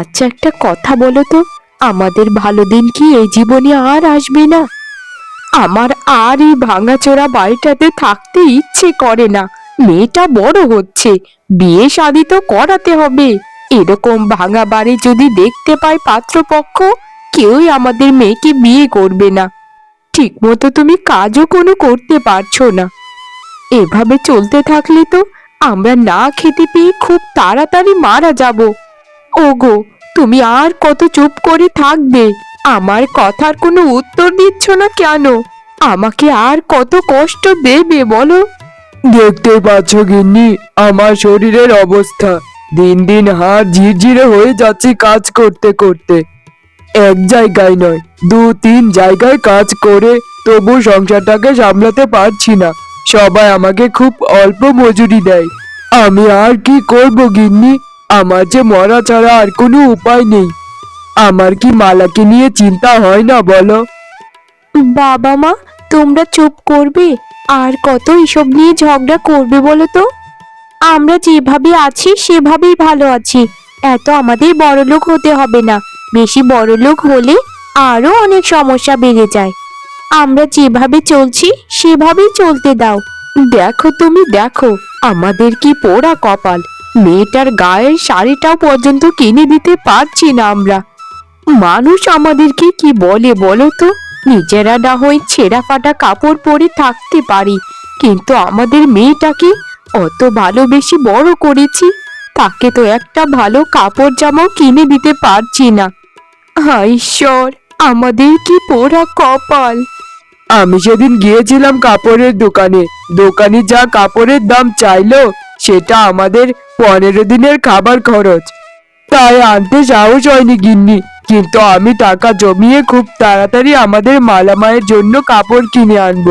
আচ্ছা একটা কথা বলো তো, আমাদের ভালো দিন কি এই জীবনে আর আসবে না? আমার আর এই ভাঙাচোরা বাড়িটাতে থাকতে ইচ্ছে করে না, মেয়েটা বড় হচ্ছে, বিয়ে শাদি তো করাতে হবে। এরকম ভাঙা বাড়ি যদি দেখতে পায় পাত্রপক্ষ, কেউই আমাদের মেয়েকে বিয়ে করবে না। ঠিক মতো তুমি কাজও কোনো করতে পারছ না। এভাবে চলতে থাকলে তো আমরা না খেতে পেয়ে খুব তাড়াতাড়ি মারা যাব। ওগো, তুমি আর কত চুপ করে থাকবে? আমার কথার কোনো উত্তর দিচ্ছ না কেন? আমাকে আর কত কষ্ট দেবে, বলো? দেখতে পাচ্ছ গিন্নি, আমার শরীরের অবস্থা। দিন দিন হাড় ঝিরঝিরে হয়ে যাচ্ছে কাজ করতে করতে। এক জায়গায় নয়, দু তিন জায়গায় কাজ করে তবু সংসারটাকে সামলাতে পারছি না। সবাই আমাকে খুব অল্প মজুরি দেয়। আমি আর কি করব গিন্নি? আমার যে মরা ছাড়া আর কোনো উপায় নেই। আমার কি মালাকে নিয়ে চিন্তা হয় না বলো? বাবা মা তোমরা চুপ করবে। আর কত এসব নিয়ে ঝগড়া করবে বলো তো? আমরা যেভাবে আছি সেভাবেই ভালো আছি। এত আমাদের বড়লোক হতে হবে না। বেশি বড়লোক হলে আরও অনেক সমস্যা বেড়ে যায়। আমরা যেভাবে চলছি সেভাবেই চলতে দাও। দেখো তুমি দেখো। আমাদের কি পোড়া কপাল। মেয়েটার গায়ের শাড়িটাও পর্যন্ত কিনে দিতে পারছি না আমরা। মানুষ আমাদেরকে কি বলে বলো তো? নিজেরা না হয় ছেঁড়া ফাটা কাপড় পরে থাকতে পারি, কিন্তু আমাদের মেয়েটাকে অত ভালোবেসে বড় করেছি, তাকে তো একটা ভালো কাপড় জামাও কিনে দিতে পারছি না। ঈশ্বর, আমাদের কি পোড়া কপাল। আমি সেদিন গিয়েছিলাম কাপড়ের দোকানে দোকানে যা কাপড়ের দাম চাইলো সেটা আমাদের পনেরো দিনের খাবার খরচ। তাই আনতে সাহস হয়নি গিন্নি, কিন্তু আমি টাকা জমিয়ে খুব তাড়াতাড়ি আমাদের মালামায়ের জন্য কাপড় কিনে আনব।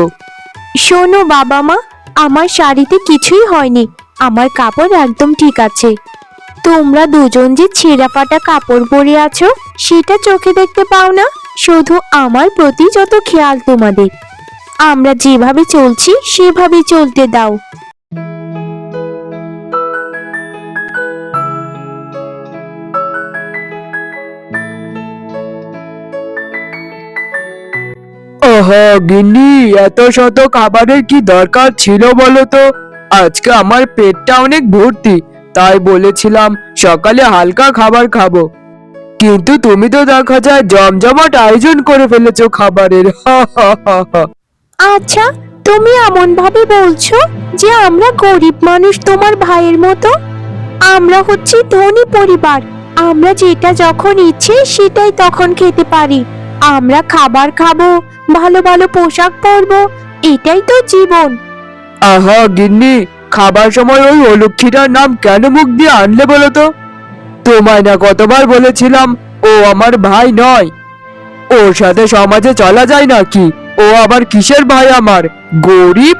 শোনো বাবা মা, আমার শাড়িতে কিছুই হয়নি, আমার কাপড় একদম ঠিক আছে। তোমরা দুজন যে ছেঁড়া ফাটা কাপড় পরে আছো, সেটা চোখে দেখতে পাও না, শুধু আমার প্রতি যত খেয়াল তোমাদের। আমরা যেভাবে চলছি সেভাবে চলতে দাও। গিন্নি, এত শত খাবারের কি দরকার ছিল বলো তো? আজকে আমার পেটটা অনেক ভর্তি, তাই বলেছিলাম সকালে হালকা খাবার খাব। কিন্তু তুমি তো দেখা যায় জমজমাট আয়োজন করে ফেলেছো খাবারের আচ্ছা তুমি এমন ভাবে বলছো যে আমরা গরিব মানুষ তোমার ভাইয়ের মতো? আমরা হচ্ছি ধনী পরিবার, আমরা যেটা যখন ইচ্ছে সেটাই তখন খেতে পারি। আমরা খাবার খাব ভালো ভালো পোশাক পরবো এটাই তো জীবন। আহা গিন্নি খাবার সময় ওই অলক্ষীটার নাম কেন মুখ দিয়ে আনলে বলো তো? তোমায় না কতবার বলেছিলাম ও আমার ভাই নয়। ওর সাথে সমাজে চলা যায় নাকি? ও আবার কিসের ভাই আমার? গরিব?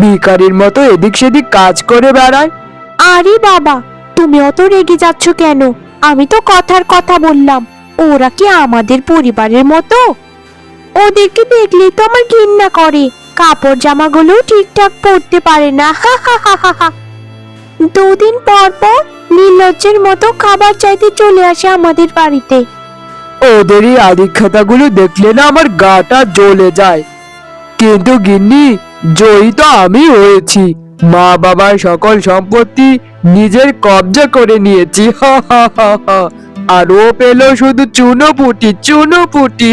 ভিখারির মতো এদিক সেদিক কাজ করে বেড়ায়? আরে বাবা তুমি অত রেগে যাচ্ছ কেন? আমি তো কথার কথা বললাম। ওরা কি আমাদের পরিবারের মতো? ওদেরকে দেখলেই তো আমার ঘৃণা করে। কাপড় জামাগুলো ঠিকঠাক পরতে পারে না। দুদিন পর পর নির্লজ্জের মতো খাবার চাইতে চলে আসে আমাদের বাড়িতে। ওদের এই আদিক্ষতাগুলো দেখলে না আমার গাটা জ্বলে যায়। কিন্তু গিন্নি, জয়ী তো আমি হয়েছি। মা বাবার সকল সম্পত্তি নিজের কবজা করে নিয়েছি। হা হা হা হা। আর ও পেল শুধু চুনো পুটি চুনো পুটি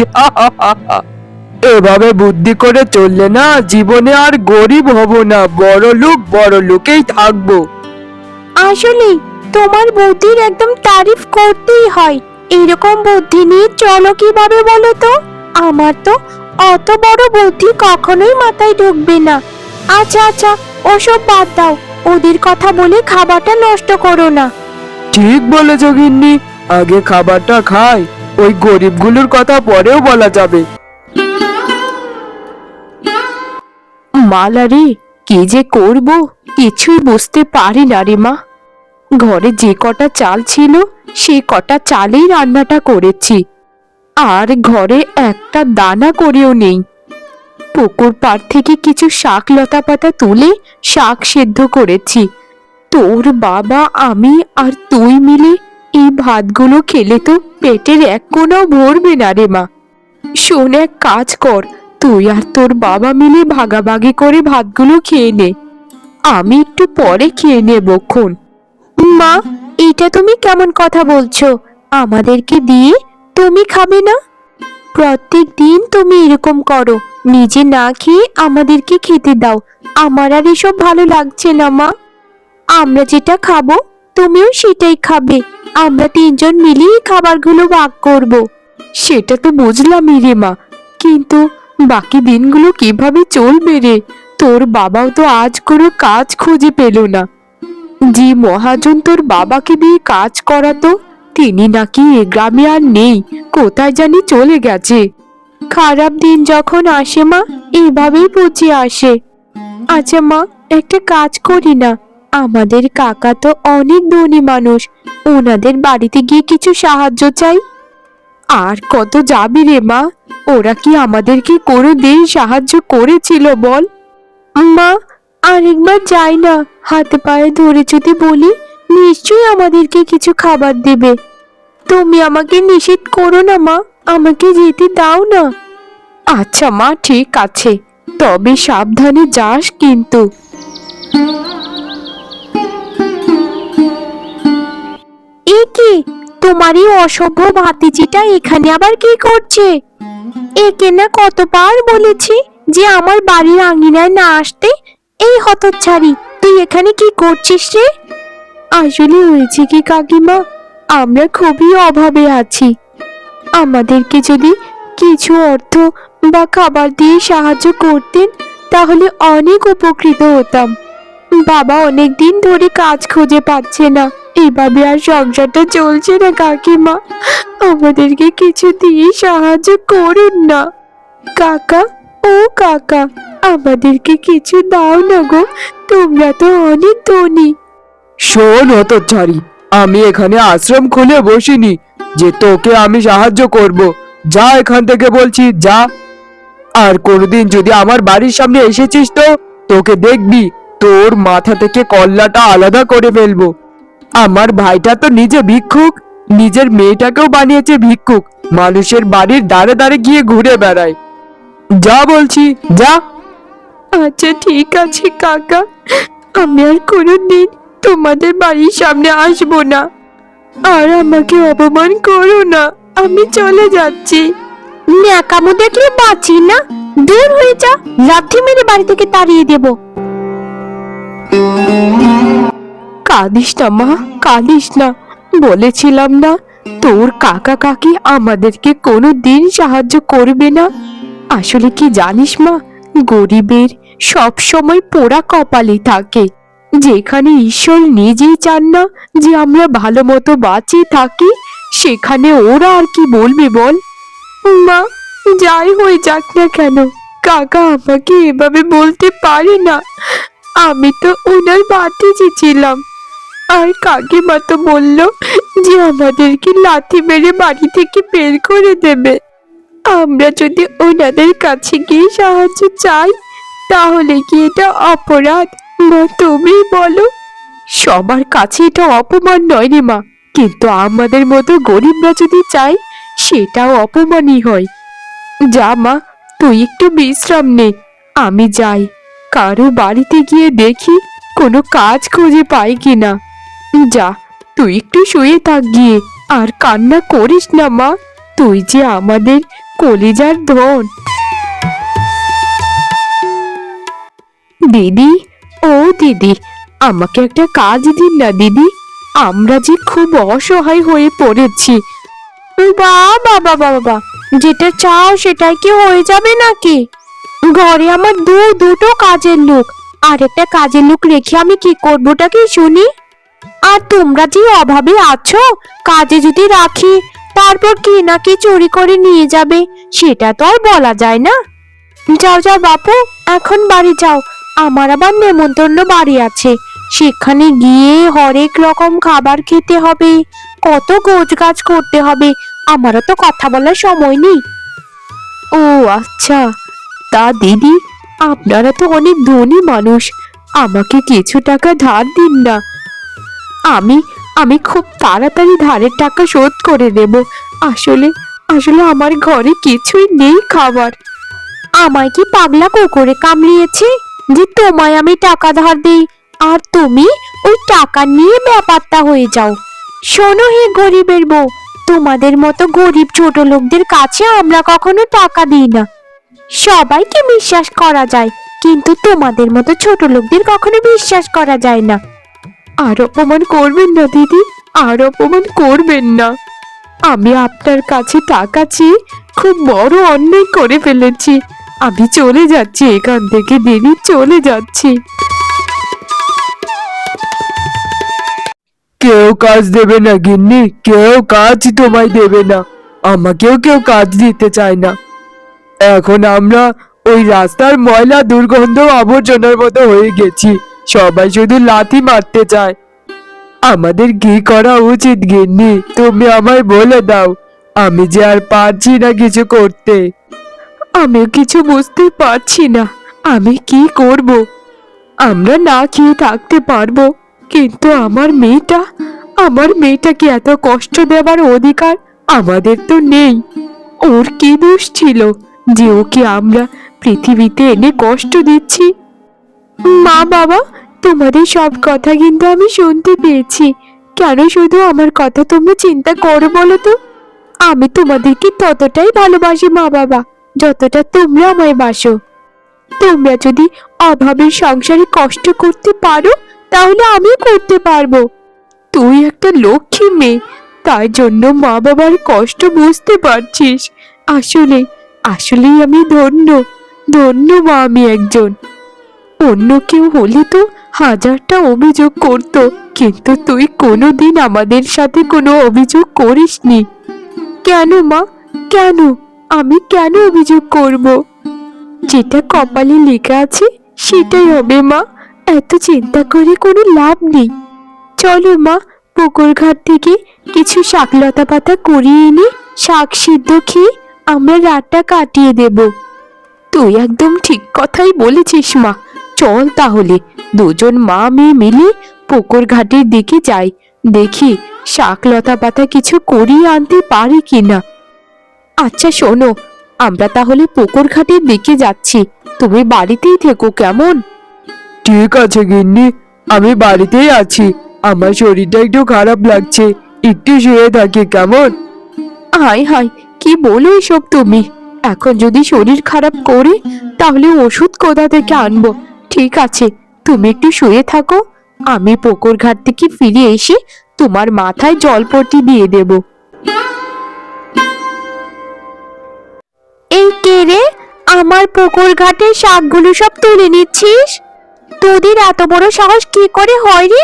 এভাবে বুদ্ধি করে চললে না জীবনে আর গরিব হব না বড় লোক বড় লোকেই থাকব। আসলে তোমার বুদ্ধির একদম তারিফ করতেই হয়। এরকম বুদ্ধি নিয়ে চলো কীভাবে বলো তো? আমার তো অত বড় বুদ্ধি কখনোই মাথায় ঢুকবে না। আচ্ছা আচ্ছা ওসব বাদ দাও। ওদের কথা বলে খাবারটা নষ্ট করো না। ঠিক বলেছ গিন্নি। আগে খাবারটা খাই, ওই গরিবগুলোর কথা পরেও বলা যাবে। মালারে, কি যে করব? কিছুই বুঝতে পারি না রে মা। ঘরে যে কটা চাল ছিল, সে কটা চালেই রান্নাটা করেছি। আর ঘরে একটা দানা করেও নেই। পুকুর পাড় থেকে কিছু শাক লতা পাতা তুলে শাক সেদ্ধ করেছি। তোর বাবা, আমি আর তুই মিলে এই ভাতগুলো খেলে তো পেটের এক কোনাও ভরবে না রে মা। শোন এক কাজ কর, তুই আর তোর বাবা মিলে ভাগাভাগি করে ভাতগুলো খেয়ে নে। আমি একটু পরে খেয়ে নেবক্ষণ মা এটা তুমি কেমন কথা বলছো? আমাদেরকে দিয়ে তুমি খাবে না? প্রত্যেক দিন তুমি এরকম করো, নিজে না খেয়ে আমাদেরকে খেতে দাও। আমার আর এসব ভালো লাগছে না মা। আমরা যেটা খাব, তুমিও সেটাই খাবে। আমরা তিনজন মিলেই খাবারগুলো ভাগ করব। সেটা তো বুঝলামই রে মা। কিন্তু বাকি দিনগুলো কীভাবে চলবে রে? তোর বাবাও তো আজ কোনো কাজ খুঁজে পেল না। যে মহাজন তোর বাবাকে দিয়ে কাজ করাতো, তিনি নাকি এ গ্রামে আর নেই, কোথায় জানি চলে গেছে। খারাপ দিন যখন আসে মা, এভাবেই বুঝে আসে। আচ্ছা মা, একটা কাজ করি না। আমাদের কাকা তো অনেক ধনী মানুষ। ওনাদের বাড়িতে গিয়ে কিছু সাহায্য চাই। আর কত যাবি রে মা? ওরা কি আমাদেরকে কোনো দিন সাহায্য করেছিল বল? মা, আরেকবার যাই না। হাতে পায়ে ধরে যদি বলি, নিশ্চয়ই আমাদেরকে কিছু খাবার দেবে। তুমি আমাকে নিষেধ করো না মা, আমাকে যেতে দাও না। আচ্ছা মা, ঠিক আছে। তবে সাবধানে যাস কিন্তু। এ কি? তোমার এই অসভ্য ভাতিজিটা এখানে আবার কি করছে? একে না কতবার বলেছি যে আমার বাড়ির আঙিনায় না আসতে? এই হতচ্ছাড়ি, তুই এখানে কি করছিস রে? আসলে হয়েছে কি কাকিমা, আমরা খুবই অভাবে আছি। আমাদেরকে যদি কিছু অর্থ বা খাবার দিয়ে সাহায্য করতেন, তাহলে অনেক উপকৃত হতাম। বাবা অনেক দিন ধরে কাজ খুঁজে পাচ্ছে না। এভাবে আর সংসারটা চলছে না কাকিমা। আমাদেরকে কিছু দিয়ে সাহায্য করুন না। কাকা, ও কাকা, আমাদেরকে কিছু দাও না গো, তোমরা তো অনেক ধনী। শোন হতচ্ছাড়ি আমি এখানে আশ্রম খুলে বসিনি, যে তোকে আমি সাহায্য করব। যা এখান থেকে বলছি, যা। আর কোনোদিন যদি আমার বাড়ির সামনে এসেছিস তো, তোকে দেখবি। তোর মাথা থেকে কল্লাটা আলাদা করে ফেলব। আমার ভাইটা তো নিজে ভিক্ষুক নিজের মেয়েটাকেও বানিয়েছে ভিক্ষুক মানুষের বাড়ির দাঁড়ে দাঁড়ে গিয়ে ঘুরে বেড়ায়। যা বলছি যা। আচ্ছা ঠিক আছে কাকা। আমি আর কোনোদিন তোমাদের বাড়ির সামনে আসব না। আর আমাকে অপমান করো না। আমি চলে যাচ্ছি। ন্যাকামো দেখলে বাঁচি না। দূর হয়ে যা। লাথি মেরে বাড়ি থেকে তাড়িয়ে দেব। কাঁদিস না, মা, কাঁদিস না। বলেছিলাম না, তোর কাকা কাকি আমাদেরকে কোনো দিন সাহায্য করবে না। আসলে কি জানিস, মা, গরিবের সব সময় পোড়া কপালই থাকে। যেখানে ঈশ্বর নিজেই চান না যে আমরা ভালো মতো বাঁচিয়ে থাকি, সেখানে ওরা আর কি বলবে বল? মা, যাই হয়ে যাক না কেন, কাকা আমাকে এভাবে বলতে পারে না। আমি তো ওনার বাতিজি ছিলাম আর কাকিমা তো বলল যে আমাদেরকে লাথি মেরে বাড়ি থেকে বের করে দেবে। আমরা যদি ওনাদের কাছে গিয়ে সাহায্য চাই, তাহলে কি এটা অপরাধ? মা, তুমি বলো। সবার কাছে এটা অপমান নয় রে মা, কিন্তু আমাদের মতো গরিবরা যদি চাই সেটাও অপমানই হয়। যা মা, তুই একটু বিশ্রাম নে, আমি যাই। কারও বাড়িতে গিয়ে দেখি কোনো কাজ খুঁজে পাই কিনা। যা, তুই একটু শুয়ে থাক গিয়ে, আর কান্না করিস না মা, তুই যে আমাদের কলিজার ধন। দিদি, ও দিদি, আমাকে একটা কাজ দিন না দিদি, আমরা যে খুব অসহায় হয়ে পড়েছি। বাবা বাবা বাবা, যেটা চাও সেটাই কি হয়ে যাবে নাকি? ঘরে আমার দু দুটো কাজের লোক। আর একটা কাজের লোক রেখে আমি কি করবোটা কি শুনি? আর তোমরা যে অভাবে আছো, কাজে যদি রাখি, তারপর কি না কি চুরি করে নিয়ে যাবে, সেটা তো আর বলা যায় না। যাও যাও বাপু, এখন বাড়ি যাও। আমার আবার নেমন্তন্ন বাড়ি আছে। সেখানে গিয়ে হরেক রকম খাবার খেতে হবে। কত গোছ গাছ করতে হবে। আমারও তো কথা বলার সময় নেই। ও আচ্ছা। তা দিদি, আপনারা তো অনেক ধনী মানুষ, আমাকে কিছু টাকা ধার দিন না। আমি আমি খুব তাড়াতাড়ি ধারের টাকা শোধ করে দেব। আসলে আসলে আমার ঘরে কিছুই নেই খাবার। আমায় কি পাগলা কুকুরে কামড়িয়েছে যে তোমায় আমি টাকা ধার দেই? আর তুমি ওই টাকা নিয়ে ব্যাপারটা হয়ে যাও। শোনো হে গরিবের বউ, তোমাদের মতো গরিব ছোট লোকদের কাছে আমরা কখনো টাকা দিই না। সবাইকে বিশ্বাস করা যায়, কিন্তু তোমাদের মতো ছোট লোকদের কখনো বিশ্বাস করা যায় না। আর অপমান করবেন না, দিদি, আর অপমান করবেন না। আমি আপনার কাছে টাকা চেয়ে খুব বড় অন্যায় করে ফেলেছি। আমি চলে যাচ্ছি, এখান থেকে দিদি চলে যাচ্ছি। কেউ কাজ দেবে না, গিন্নি, কেউ কাজ তোমায় দেবে না। আমাকেও কেউ কাজ দিতে চায় না। এখন আমরা ওই রাস্তার ময়লা দুর্গন্ধ আবর্জনার মতো হয়ে গেছি। সবাই শুধু লাথি মারতে চায়। আমাদের কি করা উচিত, গিন্নি? তুমি আমায় বলে দাও, আমি যে আর পারছি না কিছু করতে। আমিও কিছু বুঝতে পারছি না, আমি কি করব? আমরা না খেয়ে থাকতে পারব, কিন্তু আমার মেয়েটা, আমার মেয়েটাকে এত কষ্ট দেবার অধিকার আমাদের তো নেই। ওর কি দোষ ছিল? যে ওকে আমরা পৃথিবীতে এনে কষ্ট দিচ্ছি। মা বাবা তোমাদের সব কথা কিন্তু আমি শুনতে পেয়েছি। কেন শুধু আমার কথা তোমরা চিন্তা করো বলো তো? আমি তোমাদেরকে ততটাই ভালোবাসি, মা বাবা, যতটা তোমরা আমায় বাসো। তোমরা যদি অভাবের সংসারে কষ্ট করতে পারো, তাহলে আমিও করতে পারব। তুই একটা লক্ষ্মী মেয়ে, তাই জন্য মা বাবার কষ্ট বুঝতে পারছিস। আসলে আসলেই আমি ধন্য ধন্য মা আমি একজন। অন্য কেউ হলে তো হাজারটা অভিযোগ করত, কিন্তু তুই কোনোদিন আমাদের সাথে কোনো অভিযোগ করিসনি। কেন মা? কেন? আমি কেন অভিযোগ করব? যেটা কপালে লেখা আছে সেটাই হবে মা, এত চিন্তা করে কোনো লাভ নেই। চলো মা, পুকুর ঘাট থেকে কিছু শাকলতা পাতা কুড়িয়ে এনে শাক সিদ্ধ খেয়ে আমরা রাতটা কাটিয়ে দেব। তুই একদম ঠিক কথাই বলেছিস মা। চল তাহলে দুজন মা মেয়ে মিলে পুকুর ঘাটের দিকে যাই। দেখি শাকলতা পাতা কিছু করিয়ে আনতে পারি কিনা। আচ্ছা শোনো আমরা তাহলে পুকুর ঘাটের দিকে যাচ্ছি। তুমি বাড়িতেই থেকো কেমন? ঠিক আছে গিন্নি আমি বাড়িতেই আছি। আমার শরীরটা একটু খারাপ লাগছে। একটু শুয়ে থাকি কেমন? হাই হাই কি বলো এসব তুমি? এখন যদি শরীর খারাপ করে, তাহলে ওষুধ কোথা থেকে আনব? ঠিক আছে, তুমি একটু শুয়ে থাকো। আমি পুকুর ঘাট থেকে ফিরে এসে তোমার মাথায় জলপট্টি দিয়ে দেব। এই কে রে? আমার পুকুর ঘাটের শাকগুলো সব তুলে নিচ্ছিস? তোদের এত বড় সাহস কি করে হয় রে?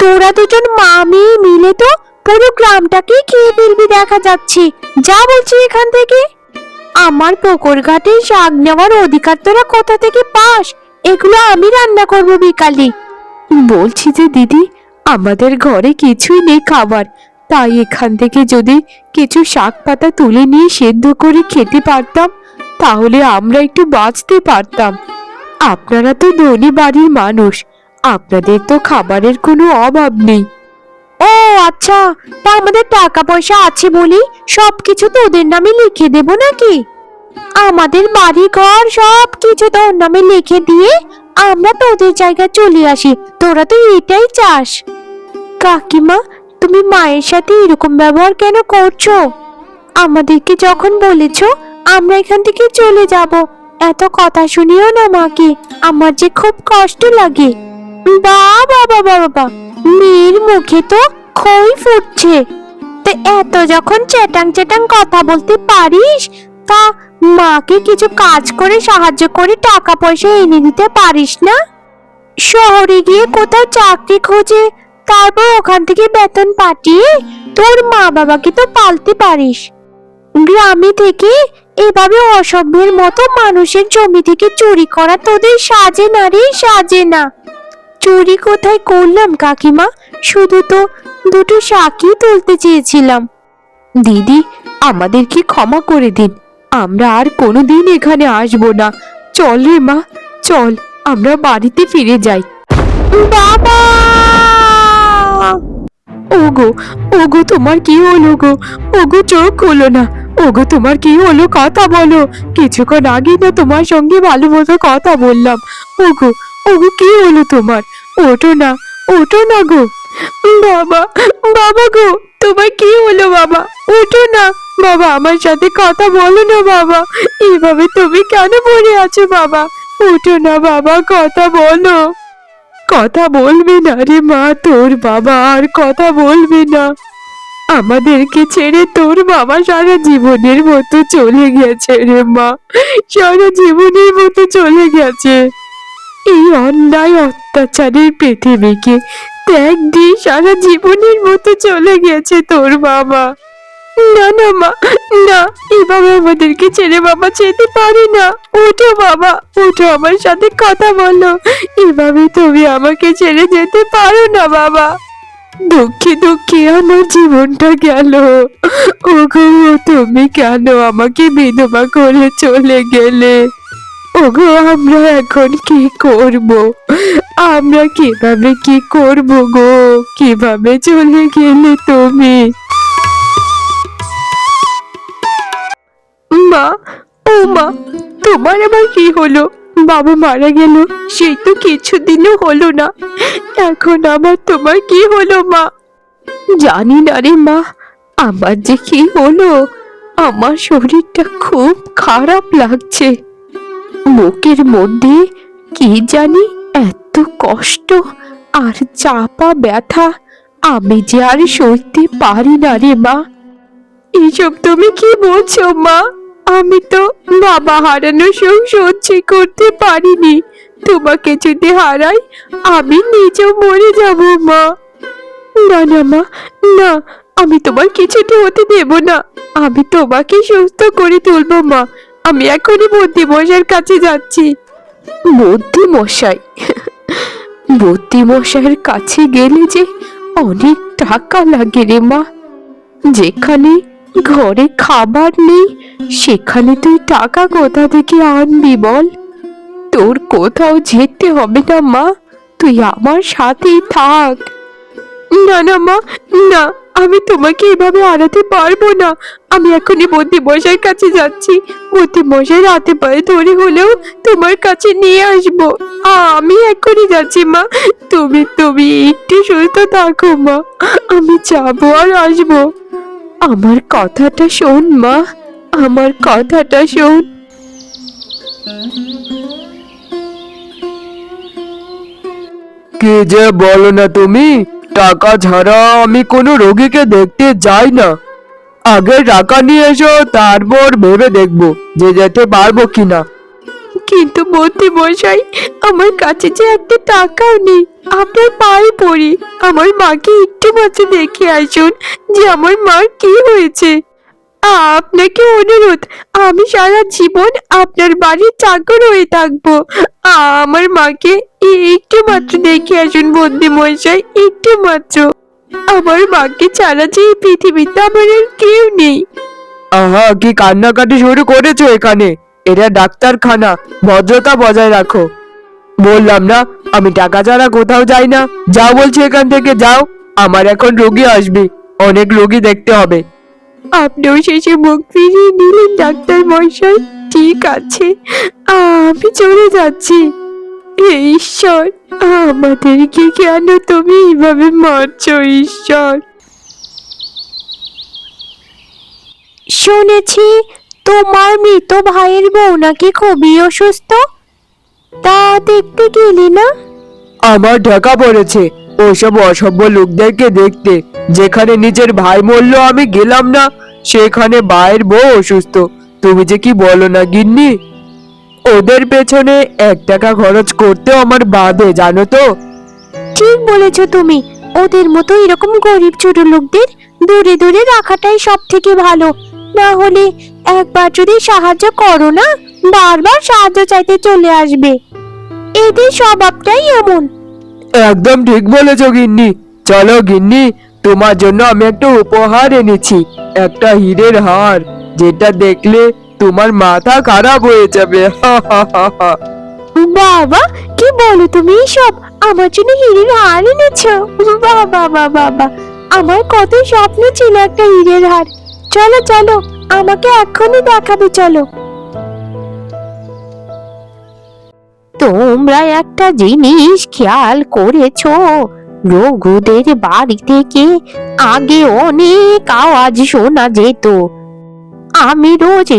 তোরা দুজন মা মেয়ে মিলে তো পুরো গ্রামটাকে খেয়ে ফেলবি দেখা যাচ্ছে। যা বলছি এখান থেকে। আমার পুকুর ঘাটে শাক নেওয়ার অধিকার তোরা কোথা থেকে পাস? এগুলো আমি রান্না করব বিকালে। বলছি যে, দিদি, আমাদের ঘরে কিছুই নেই খাবার। তাই এখান থেকে যদি কিছু শাক পাতা তুলে নিয়ে সেদ্ধ করে খেতে পারতাম, তাহলে আমরা একটু বাঁচতে পারতাম। আপনারা তো ধনী বাড়ির মানুষ। আপনাদের তো খাবারের কোনো অভাব নেই। আচ্ছা তা আমাদের টাকা পয়সা আছে বলেই সবকিছু তোদের নামে লিখে দেব নাকি? আমাদের বাড়ি ঘর সব কিছু তোর নামে লিখে দিয়ে আমরা তোদের জায়গায় চলে আসি। তোরা তো এটাই চাস। কাকিমা, তুমি মায়ের সাথে এরকম ব্যবহার কেন করছ? আমাদেরকে যখন বলেছ, আমরা এখান থেকে চলে যাব। এত কথা শুনিও না মাকে। আমার যে খুব কষ্ট লাগে। বা বাবা বাবা মেয়ের মুখে তো খই ফুটছে। তো এত যখন চেটাং চেটাং কথা বলতে পারিস, তা মাকে কিছু কাজ করে সাহায্য করে টাকা পয়সা এনে দিতে পারিস না? শহরে গিয়ে কোথাও চাকরি খোঁজে, তারপর ওখান থেকে বেতন পাঠিয়ে তোর মা বাবাকে তো পালতে পারিস। গ্রামে থেকে এভাবে অসভ্যের মতো মানুষের জমি থেকে চুরি করা তোদের সাজে না রে, সাজে না। চুরি কোথায় করলাম, কাকিমা? শুধু তো দুটো শাকই তুলতে চেয়েছিলাম। দিদি, আমাদেরকে ক্ষমা করে দিন। আমরা আর কোনোদিন এখানে আসব না। চল রে মা, চল, আমরা বাড়িতে ফিরে যাই। ওগো ওগো, তোমার কি হলো গো? ওগো, চোখ হলো না। ওগো, তোমার কি হলো কথা বলো। কিছুক্ষণ আগে না তোমার সঙ্গে ভালো মতো কথা বললাম। ওগো ওগো, কি হলো তোমার? ওঠো না ওঠো না গো। বাবা বাবা গো, তোমার কি হলো বাবা? ওঠো না। বাবা, আমার সাথে কথা বলো না বাবা। এভাবে তুমি কেন পড়ে আছো বাবা? ওঠো না বাবা, কথা বলো। কথা বলবে না রে মা তোর বাবা, আর কথা বলবে না। আমাদেরকে ছেড়ে তোর বাবা সারা জীবনের মতো চলে গেছে রে মা। সারা জীবনের মতো চলে গেছে। এই অন্যায় অত্যাচারের পৃথিবীকে ত্যাগ দিয়ে সারা জীবনের মতো চলে গেছে তোর বাবা। না না, মা, না, এভাবে আমাদেরকে ছেড়ে বাবা যেতে পারে না। ওঠো বাবা, ওঠো আমার সাথে কথা বলো। এভাবে তুমি আমাকে ছেড়ে যেতে পারো না বাবা। দুঃখে দুঃখে আমার জীবনটা গেল। ওগো, তুমি কেন আমাকে বিধবা করে চলে গেলে? ওগো, আমরা এখন কি করব? আমরা কীভাবে কি করব গো? কীভাবে চলে গেলে তুমি? মা, ও মা, তোমার আবার কি হলো? বাবা মারা গেল, সেই তো কিছুদিনও হলো না। এখন আবার তোমার কি হলো, মা? জানি না রে মা, আমার যে কি হলো? আমার শরীরটা খুব খারাপ লাগছে। বুকের মধ্যে কি জানি এত কষ্ট আর চাপা ব্যথা, আমি যে আর সইতে পারি না রে মা। এসব তুমি কি বলছো মা? আমি তো বাবা হারানো সুখ সহ্য করতে পারিনি। তোমাকে যদি হারাই, আমি নিজেও মরে যাব মা। না না মা, না, আমি তোমার কিছুতে হতে দেব না। আমি তোমাকে সুস্থ করে তুলবো মা। আমি এখনই বুদ্ধি মশাইয়ের কাছে যাচ্ছি। বুদ্ধি মশাই বুদ্ধি মশাইয়ের কাছে গেলে যে অনেক টাকা লাগে রে মা। যেখানে ঘরে খাবার নেই, সেখানে তুই টাকা কোথা থেকে আনবি বল? তোর কোথাও যেতে হবে না মা। তুই আমার সাথেই থাক। না না মা, না। আমি তোমাকে এভাবে হারাতে পারব না। আমি এখনই বুদ্ধি মশাইয়ের কাছে যাচ্ছি। বুদ্ধি মশাই রাতে পায়ে ধরে হলেও তোমার কাছে নিয়ে আসব। আমি এখনই যাচ্ছি, মা। তুমি তুমি একটু সুস্থ থাকো, মা। আমি যাব আর আসব। আমার কথাটা শোন, মা। আমার কথাটা শোন। কি যে বলো না তুমি? টাকা ছাড়া আমি কোনো রোগীকে দেখতে যাই না। আগে টাকা নিয়ে এসো, তারপর ভেবে দেখব যে যেতে পারব কিনা। কিন্তু বুদ্ধি মশাই, আমার কাছে যে একটা টাকাও নেই আপনার পায়ে পড়ি। আমার মাকে একটু মাত্র দেখে আসুন যে আমার মার কি হয়েছে। আপনাকে অনুরোধ, আমি সারা জীবন আপনার বাড়ির চাকর হয়ে থাকব। আমার মাকে একটু মাত্র দেখে আসুন বন্দি মশাই একটু মাত্র আমার মাকে ছাড়া যে পৃথিবীতে আমার আর কেউ নেই। আহা, কি কান্নাকাটি শুরু করেছ এখানে? এটা ডাক্তারখানা, ভদ্রতা বজায় রাখো। বললাম না, আমি টাকা ছাড়া কোথাও যাই না। যাও বলছি এখান থেকে যাও, আমার এখন রোগী আসবে, অনেক রোগী দেখতে হবে। আপনিও শেষে মুখ ফিরিয়ে নিলেন ডাক্তার মশাই। ঠিক আছে আমি চলে যাচ্ছি। হে ঈশ্বর আমাদেরকে কেন তুমি এইভাবে মারছো ঈশ্বর? শুনেছি তোমার মৃত ভাইয়ের বউ নাকি খুবই অসুস্থ? তা দেখতে গেলি না? আমার ঢাকা পড়েছে। ওসব অসভ্য লোকদেরকে দেখতে, যেখানে নিজের ভাই মরল আমি গেলাম না। সেখানে ভাইয়ের বউ অসুস্থ। তুমি যে কি বলো না, গিন্নি? ওদের পেছনে এক টাকা খরচ করতেও আমার বাদে জানো তো? ঠিক বলেছ তুমি। ওদের মতো এরকম গরিব ছোট লোকদের দূরে দূরে রাখাটাই সব থেকে ভালো। না হলে একবার যদি সাহায্য করো না, বারবার সাহায্য চাইতে চলে আসবে। এদের স্বভাবটাই এমন। একদম ঠিক বলেছ গিন্নি। চলো গিন্নি, তোমার জন্য আমি একটা উপহার এনেছি, একটা হীরের হার, যেটা দেখলে তোমার মাথা খারাপ হয়ে যাবে। বাবা, কি বলো তুমি সব আমার জন্য হিরের হার এনেছো। বাবা বাবা বাবা, আমার কত স্বপ্ন ছিল একটা হীরের হার। চলো চলো, আমাকে এক্ষুনি দেখাবে, চলো। তোমরা একটা জিনিস খেয়াল করেছ? রঘুদের বাড়ি থেকে আগে অনেক আওয়াজ শোনা যেত। আমি রোজ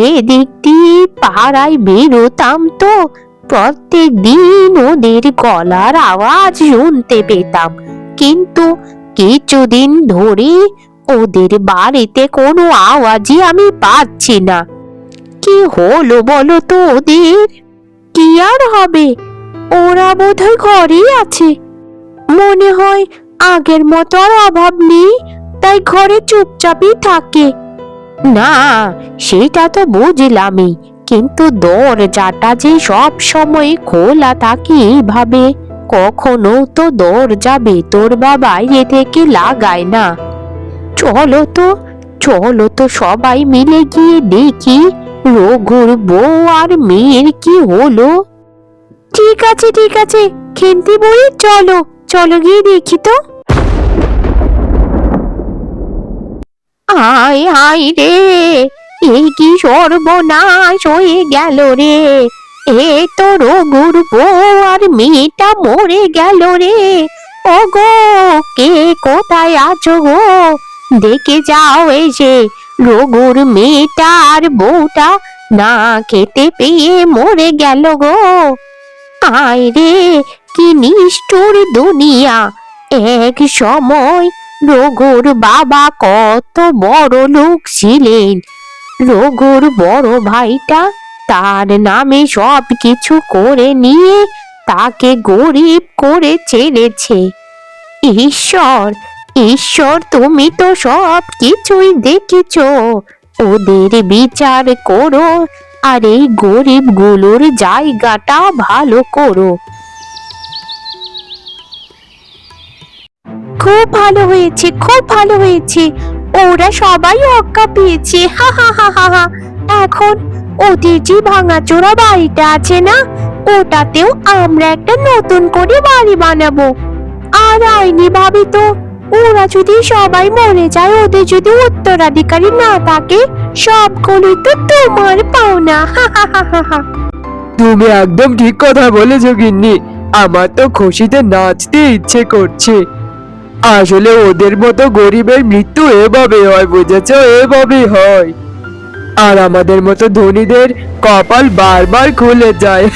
দিয়ে পাড়ায় বেরোতাম তো, প্রত্যেক দিন ওদের গলার আওয়াজ শুনতে পেতাম। কিন্তু কিছুদিন ধরে ওদের বাড়িতে কোনো আওয়াজই আমি পাচ্ছি না। কি হলো বলো তো ওদের? কি আর হবে? ওরা বোধহয় ঘরেই আছে। মনে হয় আগের মতো আর অভাব নেই, তাই ঘরে চুপচাপই থাকে। না সেটা তো বুঝলামই, কিন্তু দরজাটা যে সব সময় খোলা থাকে এইভাবে, কখনো তো দরজা ভেতর বা বাইরে থেকে লাগায় না। চলো তো চলো তো সবাই মিলে গিয়ে দেখি, রঘুর বউ আর মেয়ের কি হলো। ঠিক আছে ঠিক আছে। খেন্তি বই চলো চলো গিয়ে দেখি তো। আয় আয় রে, এই কি সর্বনাশ হয়ে গেল রে। এ তো রঘুর বউ আর মেয়েটা মরে গেল রে। ওগো, কে কোথায় আছো গো? দেখে যাও এসে রঘুর মেয়েটা আর বউটা না খেতে পেয়ে মরে গেল গো। আয় রে, কি নিষ্ঠুর দুনিয়া। এক সময় রঘুর বাবা কত বড় লোক ছিলেন। রঘুর বড় ভাইটা তার নামে সব কিছু করে নিয়ে তাকে গরিব করে ছেড়েছে। ঈশ্বর ঈশ্বর, তুমি তো সব কিছুই দেখেছ। ওদের বিচার করো আর এই গরিবগুলোর জায়গাটা ভালো করো। খুব ভালো হয়েছে, খুব ভালো হয়েছে। ওরা সবাই অক্কা পেয়েছে, হা হা হা হা হা। এখন ওদের যে ভাঙাচোরা বাড়িটা আছে না, ওটাতেও আমরা একটা নতুন করে বাড়ি বানাবো। আর আইনি ভাবি তো ওরা যদি সবাই মরে যায়, ওদের যদি উত্তরাধিকারী না থাকে সবগুলোই তো তোমার পাওনা। হা হা হা হা হা। তুমি একদম ঠিক কথা বলেছ, গিন্নি। আমার তো খুশিতে নাচতে ইচ্ছে করছে। আসলে ওদের মতো গরিবের মৃত্যু এভাবে হয়, বুঝেছ? এভাবে হয়। আর আমাদের মতো ধনীদের কপাল বারবার খুলে যায়।